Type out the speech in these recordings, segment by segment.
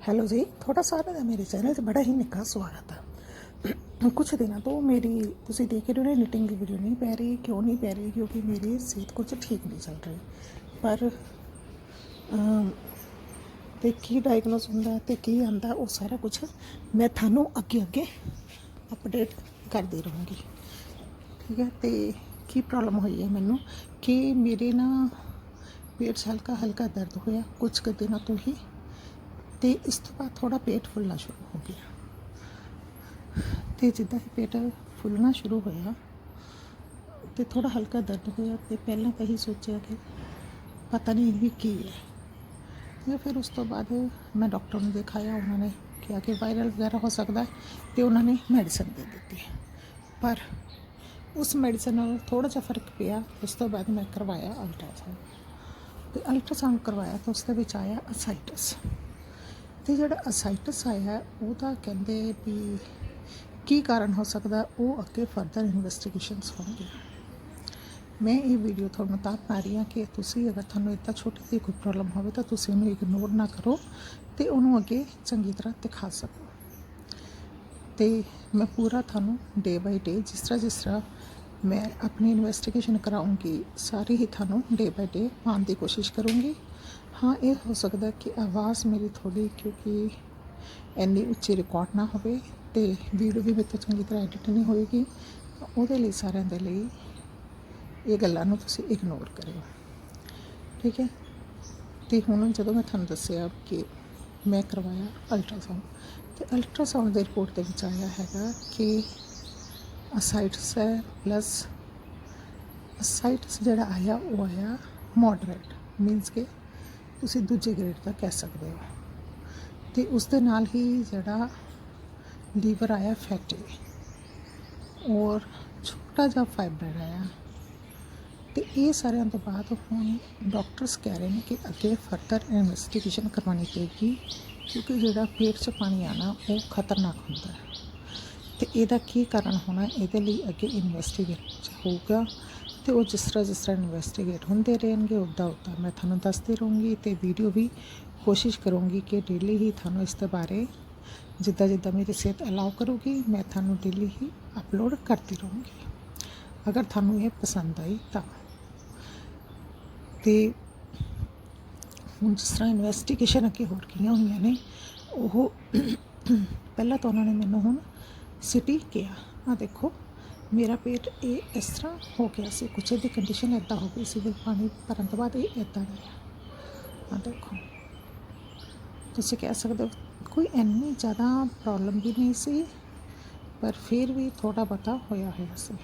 Hello ਜੀ ਤੁਹਾਡਾ ਸਾਰਿਆਂ ਦਾ ਮੇਰੇ ਚੈਨਲ 'ਤੇ ਬੜਾ ਹੀ ਨਿੱਘਾ ਸਵਾਗਤ ਹੈ ਕੁਝ ਦਿਨਾਂ ਤੋਂ ਮੇਰੀ ਤੁਸੀਂ ਦੇਖ ਰਹੇ ਹੋ ਨਿਟਿੰਗ ਦੀ ਵੀਡੀਓ ਨਹੀਂ ਪੈ ਰਹੀ ਕਿਉਂ ਨਹੀਂ ਪੈ ਰਹੀ ਕਿਉਂਕਿ ਮੇਰੀ ਸਿਹਤ ਕੁਝ ਠੀਕ ਨਹੀਂ ਚੱਲ ਰਹੀ ਪਰ ਅਮ, ਤੇ ਕੀ ਡਾਇਗਨੋਸ ਹੁੰਦਾ ਤੇ ਕੀ ਆਂਦਾ ਉਹ ਸਾਰਾ ਕੁਝ ਮੈਂ ਤੁਹਾਨੂੰ ਅੱਗੇ ਅੱਗੇ ਅਪਡੇਟ ਕਰਦੀ ਰਹੂੰਗੀ ਠੀਕ ਹੈ ਤੇ ਕੀ ਪ੍ਰੋਬਲਮ ਹੋਈ ਹੈ ਮੈਨੂੰ ਕਿ ਮੇਰੇ ਨਾ ਪੇਟ 'ਚ ਹਲਕਾ ਹਲਕਾ ਦਰਦ ਹੋਇਆ ਕੁਝ ਕੁ ਦਿਨਾਂ ਤੋਂ ਹੀ ਤੇ ਇਸ ਤੋਂ ਬਾਅਦ ਥੋੜਾ ਪੇਟ ਫੁੱਲਣਾ ਸ਼ੁਰੂ ਹੋ ਗਿਆ। ਤੇ ਜਿੱਦਾਂ ਹੀ ਪੇਟ ਫੁੱਲਣਾ ਸ਼ੁਰੂ ਹੋਇਆ ਤੇ ਥੋੜਾ ਹਲਕਾ ਦਰਦ ਹੋਇਆ ਤੇ ਪਹਿਲਾਂ ਤਾਂ ਹੀ ਸੋਚਿਆ ਕਿ ਪਤਾ ਨਹੀਂ ਵੀ ਕੀ ਹੈ। ਤੇ ਫਿਰ ਉਸ ਤੋਂ ਬਾਅਦ ਮੈਂ ਡਾਕਟਰ ਨੂੰ ਦਿਖਾਇਆ, ਉਹਨਾਂ ਨੇ ਕਿਹਾ ਕਿ ਵਾਇਰਲ ਵਗੈਰਾ ਹੋ ਸਕਦਾ ਹੈ ਤੇ ਉਹਨਾਂ ਨੇ ਮੈਡੀਸਨ ਦੇ ਦਿੱਤੀ। ਪਰ ਉਸ ਮੈਡੀਸਨ ਨਾਲ ਥੋੜਾ ਜਿਹਾ ਫ਼ਰਕ ਪਿਆ, ਉਸ ਤੋਂ ਬਾਅਦ ਮੈਂ ਕਰਵਾਇਆ ਅਲਟਰਾਸਾਊਂਡ ਤੇ ਅਲਟਰਾਸਾਊਂਡ ਕਰਵਾਇਆ ਤਾਂ ਉਸ ਦੇ ਵਿੱਚ ਆਇਆ ਅਸਾਈਟਸ ਤੇ ਜਿਹੜਾ ਅਸਾਈਟਸ ਆਇਆ ਉਹਦਾ ਕਹਿੰਦੇ ਵੀ ਕੀ ਕਾਰਨ ਹੋ ਸਕਦਾ ਉਹ ਅੱਗੇ ਫਰਦਰ ਇਨਵੈਸਟੀਗੇਸ਼ਨਸ ਹੋਣਗੇ। ਮੈਂ ਇਹ ਵੀਡੀਓ ਤੁਹਾਨੂੰ ਤਾਂ ਪਾ ਰਹੀ ਹਾਂ ਕਿ ਤੁਸੀਂ ਅਗਰ ਤੁਹਾਨੂੰ ਇੱਦਾਂ ਛੋਟੀ ਜਿਹੀ ਕੋਈ ਪ੍ਰੋਬਲਮ ਹੋਵੇ ਤਾਂ ਤੁਸੀਂ ਉਹਨੂੰ ਇਗਨੋਰ ਨਾ ਕਰੋ ਤੇ ਉਹਨੂੰ ਅੱਗੇ ਚੰਗੀ ਤਰ੍ਹਾਂ ਦਿਖਾ ਸਕੋ। ਤੇ ਮੈਂ ਪੂਰਾ ਤੁਹਾਨੂੰ ਡੇ ਬਾਈ ਡੇ ਜਿਸ ਤਰ੍ਹਾਂ ਜਿਸ ਤਰ੍ਹਾਂ ਮੈਂ ਆਪਣੀ ਇਨਵੈਸਟੀਗੇਸ਼ਨ ਕਰਾਉਂਗੀ, ਸਾਰੀ ਹੀ ਤੁਹਾਨੂੰ ਡੇ ਬਾਈ ਡੇ ਪਾਉਣ ਦੀ ਕੋਸ਼ਿਸ਼ ਕਰੂੰਗੀ। ਹਾਂ, ਇਹ ਹੋ ਸਕਦਾ ਕਿ ਆਵਾਜ਼ ਮੇਰੀ ਥੋੜੀ ਕਿਉਂਕਿ ਇੰਨੀ ਉੱਚੀ ਰਿਕਾਰਡ ਨਾ ਹੋਵੇ ਤੇ ਵੀਡੀਓ ਵੀ ਮੇਰੇ ਤੋਂ ਚੰਗੀ ਤਰ੍ਹਾਂ ਐਡਿਟ ਨਹੀਂ ਹੋਏਗੀ। ਉਹਦੇ ਲਈ ਸਾਰਿਆਂ ਦੇ ਲਈ ਇਹ ਗੱਲਾਂ ਨੂੰ ਤੁਸੀਂ ਇਗਨੋਰ ਕਰਿਓ। ਠੀਕ ਹੈ? ਤੇ ਹੁਣ ਜਦੋਂ ਮੈਂ ਤੁਹਾਨੂੰ ਦੱਸਿਆ ਕਿ ਮੈਂ ਕਰਵਾਇਆ ਅਲਟਰਾਸਾਊਂਡ ਤੇ ਅਲਟਰਾਸਾਊਂਡ ਦੇ ਰਿਪੋਰਟ ਦੇ ਵਿੱਚ ਆਇਆ ਹੈਗਾ ਕਿ ਅਸਾਈਟਸ ਹੈ ਪਲੱਸ ਅਸਾਈਟਸ ਜਿਹੜਾ ਆਇਆ, ਉਹ ਆਇਆ ਮੋਡਰੇਟ ਮੀਨਸ ਕਿ ਤੁਸੀਂ ਦੂਜੇ ਗ੍ਰੇਡ ਦਾ ਕਹਿ ਸਕਦੇ ਹੋ। ਤੇ ਉਸ ਦੇ ਨਾਲ ਹੀ ਜਿਹੜਾ ਲੀਵਰ ਆਇਆ ਫੈਟੀ, ਔਰ ਛੋਟਾ ਜਿਹਾ ਫਾਈਬਰ ਆਇਆ। ਤੇ ਇਹ ਸਾਰਿਆਂ ਤੋਂ ਬਾਅਦ ਹੁਣ ਡਾਕਟਰਸ ਕਹਿ ਰਹੇ ਨੇ ਕਿ ਅੱਗੇ ਫਰਦਰ ਇਨਵੈਸਟੀਗੇਸ਼ਨ ਕਰਵਾਉਣੀ ਪਏਗੀ, ਕਿਉਂਕਿ ਜਿਹੜਾ ਪੇਟ 'ਚ ਪਾਣੀ ਆਣਾ ਉਹ ਖਤਰਨਾਕ ਹੁੰਦਾ ਹੈ। ਤੇ ਇਹਦਾ ਕੀ ਕਾਰਨ ਹੋਣਾ, ਇਹਦੇ ਲਈ ਅੱਗੇ ਇਨਵੈਸਟੀਗੇਟ ਹੋਊਗਾ। ਤੇ ਉਹ ਜਿਸ ਤਰ੍ਹਾਂ ਜਿਸ ਤਰ੍ਹਾਂ ਇਨਵੈਸਟੀਗੇਟ ਹੁੰਦੇ ਰਹਿਣਗੇ ਉੱਦਾਂ ਉੱਦਾਂ ਮੈਂ ਤੁਹਾਨੂੰ ਦੱਸਦੀ ਰਹੂੰਗੀ ਤੇ ਵੀਡੀਓ ਵੀ ਕੋਸ਼ਿਸ਼ ਕਰੂੰਗੀ ਕਿ ਡੇਲੀ ਹੀ ਤੁਹਾਨੂੰ ਇਸ ਦੇ ਬਾਰੇ ਜਿੱਦਾਂ ਜਿੱਦਾਂ ਮੇਰੀ ਸਿਹਤ ਅਲਾਉ ਕਰੂਗੀ, ਮੈਂ ਤੁਹਾਨੂੰ ਡੇਲੀ ਹੀ ਅਪਲੋਡ ਕਰਦੀ ਰਹੂੰਗੀ। ਅਗਰ ਤੁਹਾਨੂੰ ਇਹ ਪਸੰਦ ਆਈ ਤਾਂ ਤੇ ਹੁਣ ਜਿਸ ਤਰ੍ਹਾਂ ਇਨਵੈਸਟੀਗੇਸ਼ਨ ਅੱਗੇ ਹੋਰ ਕੀਆਂ ਹੋਈਆਂ ਨੇ, ਉਹ ਪਹਿਲਾਂ ਤਾਂ ਉਹਨਾਂ ਨੇ ਮੈਨੂੰ ਹੁਣ ਸਿਟੀ ਕਿਹਾ। ਆ ਦੇਖੋ ਮੇਰਾ ਪੇਟ ਇਹ ਇਸ ਤਰ੍ਹਾਂ ਹੋ ਗਿਆ ਸੀ, ਕੁਛ ਦੀ ਕੰਡੀਸ਼ਨ ਇੱਦਾਂ ਹੋ ਗਈ ਸੀ ਵੀ ਪਾਣੀ ਭਰਨ ਤੋਂ ਬਾਅਦ ਇਹ ਇੱਦਾਂ ਰਿਹਾ। ਆ ਦੇਖੋ, ਤੁਸੀਂ ਕਹਿ ਸਕਦੇ ਹੋ ਕੋਈ ਇੰਨੀ ਜ਼ਿਆਦਾ ਪ੍ਰੋਬਲਮ ਵੀ ਨਹੀਂ ਸੀ, ਪਰ ਫਿਰ ਵੀ ਥੋੜਾ ਬਹੁਤਾ ਹੋਇਆ ਹੋਇਆ ਸੀ।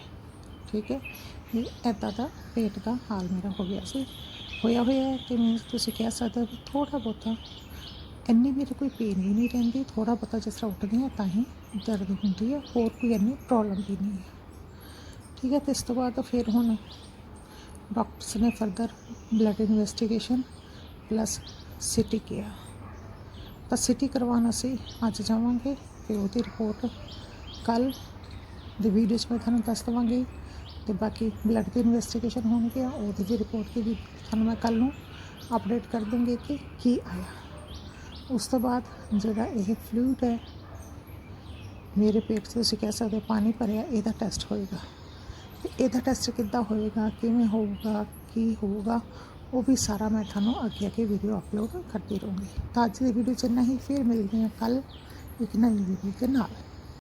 ਠੀਕ ਹੈ ਇਹ ਇੱਦਾਂ ਦਾ ਪੇਟ ਦਾ ਹਾਲ ਮੇਰਾ ਹੋ ਗਿਆ ਸੀ। ਹੋਇਆ ਹੋਇਆ ਕਿ ਮੀਨਸ ਤੁਸੀਂ ਕਹਿ ਸਕਦੇ ਹੋ ਥੋੜਾ ਬਹੁਤਾ, ਇੰਨੀ ਮੇਰੇ ਕੋਈ ਪੇਨ ਹੀ ਨਹੀਂ ਰਹਿੰਦੀ ਥੋੜਾ ਬਹੁਤਾ ਜਿਸ ਤਰ੍ਹਾਂ ਉੱਠਦੀ ਹਾਂ ਤਾਂ ਹੀ ਦਰਦ ਹੁੰਦੀ ਹੈ, ਹੋਰ ਕੋਈ ਇੰਨੀ ਪ੍ਰੋਬਲਮ ਵੀ ਨਹੀਂ ਹੈ। ਠੀਕ ਹੈ, ਤੇ ਇਸ ਤੋਂ ਬਾਅਦ ਫਿਰ ਹੁਣ ਡਾਕਟਰਸ ਨੇ further blood investigation plus CT ਕਿਹਾ। ਤਾਂ ਸਿਟੀ ਕਰਵਾਉਣ ਅਸੀਂ ਅੱਜ ਜਾਵਾਂਗੇ ਤੇ ਉਹਦੀ ਰਿਪੋਰਟ ਕੱਲ ਦੀ ਵੀਡੀਓ 'ਚ ਮੈਂ ਤੁਹਾਨੂੰ ਦੱਸ ਦੇਵਾਂਗੀ ਤੇ ਬਾਕੀ ਬਲੱਡ ਦੀ ਇਨਵੈਸਟੀਗੇਸ਼ਨ ਹੋਣਗੇ, ਉਹਦੀ ਵੀ ਰਿਪੋਰਟ ਦੀ ਵੀ ਤੁਹਾਨੂੰ ਮੈਂ ਕੱਲ ਨੂੰ ਅਪਡੇਟ ਕਰ ਦੂੰਗੀ ਕਿ ਕੀ ਆਇਆ। ਉਸ ਤੋਂ ਬਾਅਦ ਜਿਹੜਾ ਇਹ ਫਲੂਇਡ ਹੈ, ਮੇਰੇ ਪੇਟ 'ਚ ਤੁਸੀਂ ਕਹਿ ਸਕਦੇ ਪਾਣੀ ਭਰਿਆ, ਇਹਦਾ ਟੈਸਟ ਹੋਏਗਾ। ਇਹਦਾ ਟੈਸਟ ਕਿੱਦਾਂ ਹੋਏਗਾ, ਕਿਵੇਂ ਹੋਊਗਾ, ਕੀ ਹੋਊਗਾ, ਉਹ ਵੀ ਸਾਰਾ ਮੈਂ ਤੁਹਾਨੂੰ ਅੱਗੇ ਅੱਗੇ ਵੀਡੀਓ ਅਪਲੋਡ ਕਰਦੀ ਰਹੂੰਗੀ। ਤਾਂ ਅੱਜ ਦੀ ਵੀਡੀਓ 'ਚ ਇੰਨਾ ਹੀ, ਫਿਰ ਮਿਲਦੇ ਹਾਂ ਕੱਲ ਇੱਕ ਨਵੀਂ ਵੀਡੀਓ ਦੇ ਨਾਲ।